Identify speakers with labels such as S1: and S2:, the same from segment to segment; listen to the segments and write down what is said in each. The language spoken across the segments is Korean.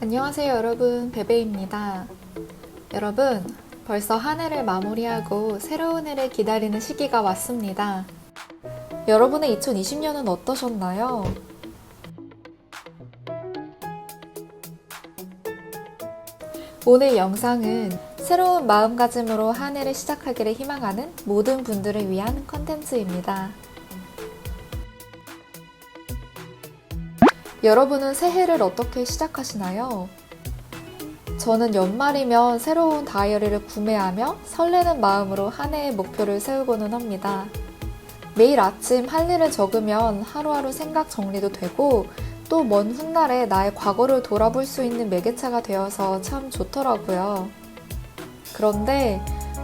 S1: 안녕하세요 여러분 베베입니다. 여러분 벌써 한 해를 마무리하고 새로운 해를 기다리는 시기가 왔습니다. 여러분의 2020년은 어떠셨나요? 오늘 영상은 새로운 마음가짐으로 한 해를 시작하기를 희망하는 모든 분들을 위한 컨텐츠입니다. 여러분은 새해를 어떻게 시작하시나요? 저는 연말이면 새로운 다이어리를 구매하며 설레는 마음으로 한 해의 목표를 세우고는 합니다. 매일 아침 할 일을 적으면 하루하루 생각 정리도 되고 또 먼 훗날에 나의 과거를 돌아볼 수 있는 매개체가 되어서 참 좋더라고요. 그런데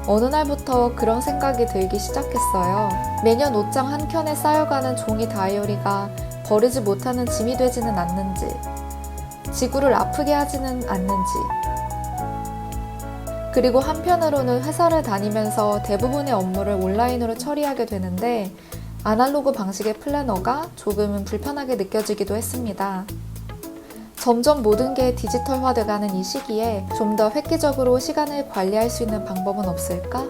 S1: 어느 날부터 그런 생각이 들기 시작했어요. 매년 옷장 한 켠에 쌓여가는 종이 다이어리가 버리지 못하는 짐이 되지는 않는지, 지구를 아프게 하지는 않는지, 그리고 한편으로는 회사를 다니면서 대부분의 업무를 온라인으로 처리하게 되는데, 아날로그 방식의 플래너가 조금은 불편하게 느껴지기도 했습니다. 점점 모든 게 디지털화돼가는 이 시기에 좀 더 획기적으로 시간을 관리할 수 있는 방법은 없을까?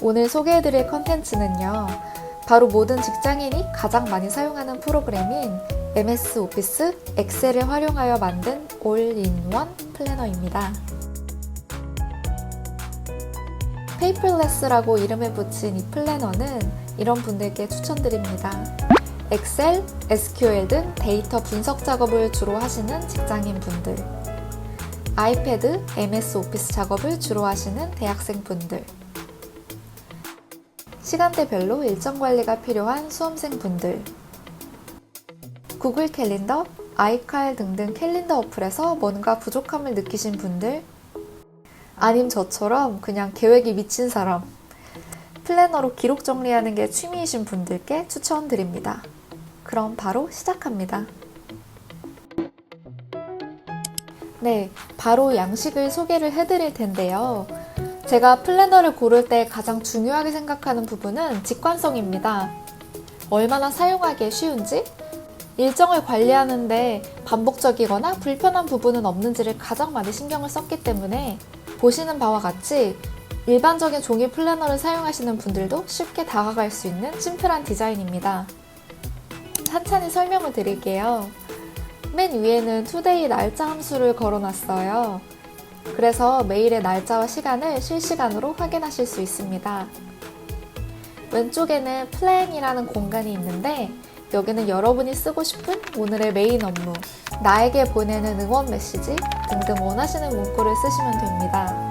S1: 오늘 소개해드릴 컨텐츠는요, 바로 모든 직장인이 가장 많이 사용하는 프로그램인 MS 오피스 엑셀을 활용하여 만든 올인원 플래너입니다. 페이퍼레스라고 이름을 붙인 이 플래너는 이런 분들께 추천드립니다. 엑셀, SQL 등 데이터 분석 작업을 주로 하시는 직장인 분들, 아이패드, MS 오피스 작업을 주로 하시는 대학생 분들, 시간대별로 일정 관리가 필요한 수험생 분들, 구글 캘린더, 아이칼 등등 캘린더 어플에서 뭔가 부족함을 느끼신 분들, 아님 저처럼 그냥 계획이 미친 사람, 플래너로 기록 정리하는 게 취미이신 분들께 추천드립니다. 그럼 바로 시작합니다. 네, 바로 양식을 소개를 해드릴 텐데요. 제가 플래너를 고를 때 가장 중요하게 생각하는 부분은 직관성입니다. 얼마나 사용하기에 쉬운지, 일정을 관리하는데 반복적이거나 불편한 부분은 없는지를 가장 많이 신경을 썼기 때문에 보시는 바와 같이 일반적인 종이 플래너를 사용하시는 분들도 쉽게 다가갈 수 있는 심플한 디자인입니다. 한찬히 설명을 드릴게요. 맨 위에는 투데이 날짜 함수를 걸어놨어요. 그래서 매일의 날짜와 시간을 실시간으로 확인하실 수 있습니다. 왼쪽에는 플랜이라는 공간이 있는데 여기는 여러분이 쓰고 싶은 오늘의 메인 업무, 나에게 보내는 응원 메시지 등등 원하시는 문구를 쓰시면 됩니다.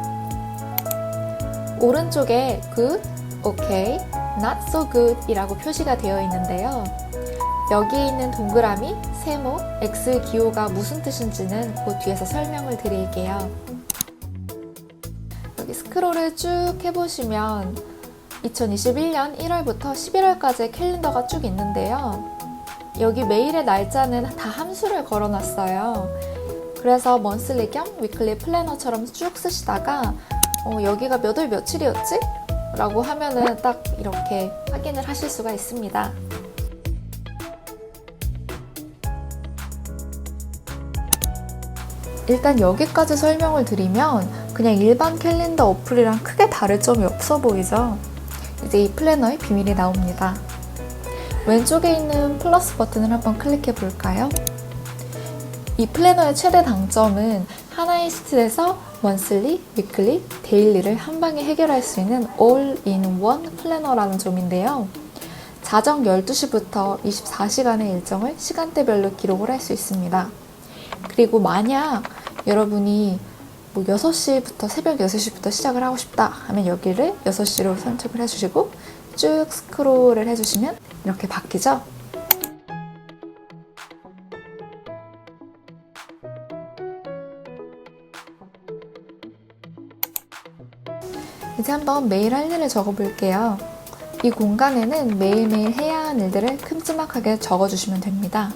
S1: 오른쪽에 good, okay, not so good 이라고 표시가 되어 있는데요. 여기에 있는 동그라미, 세모, X 기호가 무슨 뜻인지는 그 뒤에서 설명을 드릴게요. 여기 스크롤을 쭉 해보시면 2021년 1월부터 11월까지 캘린더가 쭉 있는데요. 여기 매일의 날짜는 다 함수를 걸어놨어요. 그래서 먼슬리 겸 위클리 플래너처럼 쭉 쓰시다가 어, 여기가 몇 월 며칠이었지? 라고 하면은 딱 이렇게 확인을 하실 수가 있습니다. 일단 여기까지 설명을 드리면 그냥 일반 캘린더 어플이랑 크게 다를 점이 없어 보이죠? 이제 이 플래너의 비밀이 나옵니다. 왼쪽에 있는 플러스 버튼을 한번 클릭해 볼까요? 이 플래너의 최대 장점은 하나의 시트에서 monthly, weekly, daily를 한 방에 해결할 수 있는 all-in-one 플래너라는 점인데요. 자정 12시부터 24시간의 일정을 시간대별로 기록을 할 수 있습니다. 그리고 만약 여러분이 뭐 6시부터 새벽 6시부터 시작을 하고 싶다 하면 여기를 6시로 선택을 해주시고 쭉 스크롤을 해주시면 이렇게 바뀌죠? 이제 한번 매일 할 일을 적어볼게요. 이 공간에는 매일매일 해야 하는 일들을 큼지막하게 적어주시면 됩니다.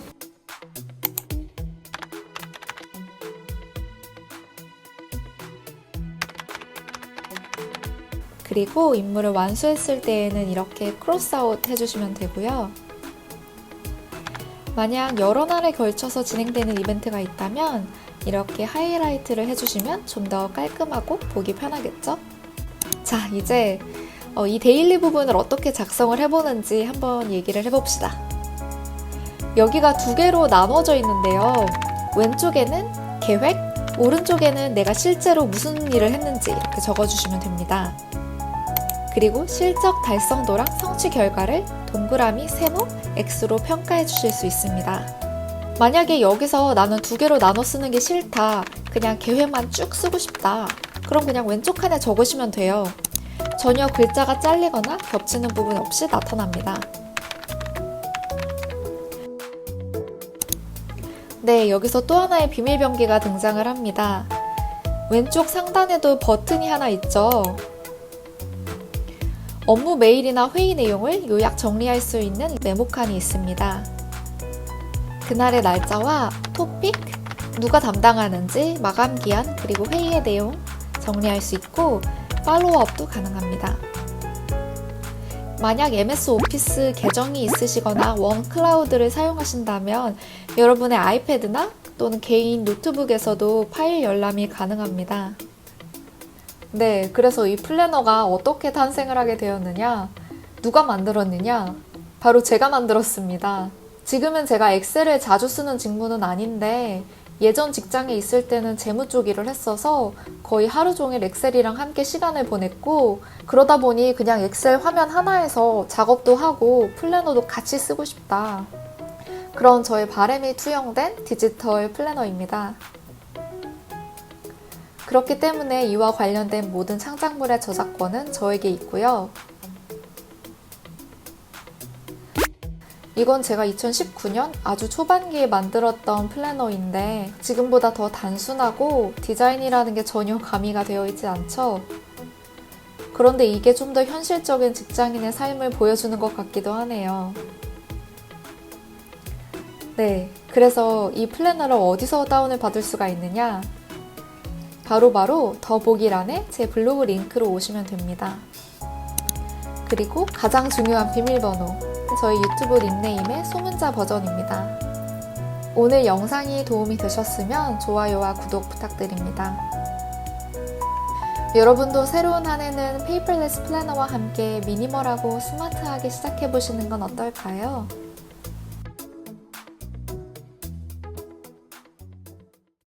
S1: 그리고 임무를 완수했을 때에는 이렇게 크로스아웃 해주시면 되고요. 만약 여러 날에 걸쳐서 진행되는 이벤트가 있다면 이렇게 하이라이트를 해주시면 좀 더 깔끔하고 보기 편하겠죠? 자, 이제 어, 이 데일리 부분을 어떻게 작성을 해보는지 한번 얘기를 해봅시다. 여기가 두 개로 나눠져 있는데요. 왼쪽에는 계획, 오른쪽에는 내가 실제로 무슨 일을 했는지 이렇게 적어주시면 됩니다. 그리고 실적 달성도랑 성취 결과를 동그라미, 세모, X로 평가해 주실 수 있습니다. 만약에 여기서 나는 두 개로 나눠 쓰는 게 싫다. 그냥 계획만 쭉 쓰고 싶다. 그럼 그냥 왼쪽 칸에 적으시면 돼요. 전혀 글자가 잘리거나 겹치는 부분 없이 나타납니다. 네, 여기서 또 하나의 비밀 병기가 등장을 합니다. 왼쪽 상단에도 버튼이 하나 있죠. 업무 메일이나 회의 내용을 요약 정리할 수 있는 메모칸이 있습니다. 그날의 날짜와 토픽, 누가 담당하는지, 마감 기한, 그리고 회의의 내용 정리할 수 있고 팔로우업도 가능합니다. 만약 MS 오피스 계정이 있으시거나 원 클라우드를 사용하신다면 여러분의 아이패드나 또는 개인 노트북에서도 파일 열람이 가능합니다. 네, 그래서 이 플래너가 어떻게 탄생을 하게 되었느냐? 누가 만들었느냐? 바로 제가 만들었습니다. 지금은 제가 엑셀을 자주 쓰는 직무는 아닌데 예전 직장에 있을 때는 재무 쪽 일을 했어서 거의 하루 종일 엑셀이랑 함께 시간을 보냈고 그러다 보니 그냥 엑셀 화면 하나에서 작업도 하고 플래너도 같이 쓰고 싶다. 그런 저의 바람이 투영된 디지털 플래너입니다. 그렇기 때문에 이와 관련된 모든 창작물의 저작권은 저에게 있고요. 이건 제가 2019년 아주 초반기에 만들었던 플래너인데 지금보다 더 단순하고 디자인이라는 게 전혀 가미가 되어 있지 않죠? 그런데 이게 좀 더 현실적인 직장인의 삶을 보여주는 것 같기도 하네요. 네, 그래서 이 플래너를 어디서 다운을 받을 수가 있느냐? 바로바로 더보기란에 제 블로그 링크로 오시면 됩니다. 그리고 가장 중요한 비밀번호, 저희 유튜브 닉네임의 소문자 버전입니다. 오늘 영상이 도움이 되셨으면 좋아요와 구독 부탁드립니다. 여러분도 새로운 한 해는 페이퍼레스 플래너와 함께 미니멀하고 스마트하게 시작해보시는 건 어떨까요?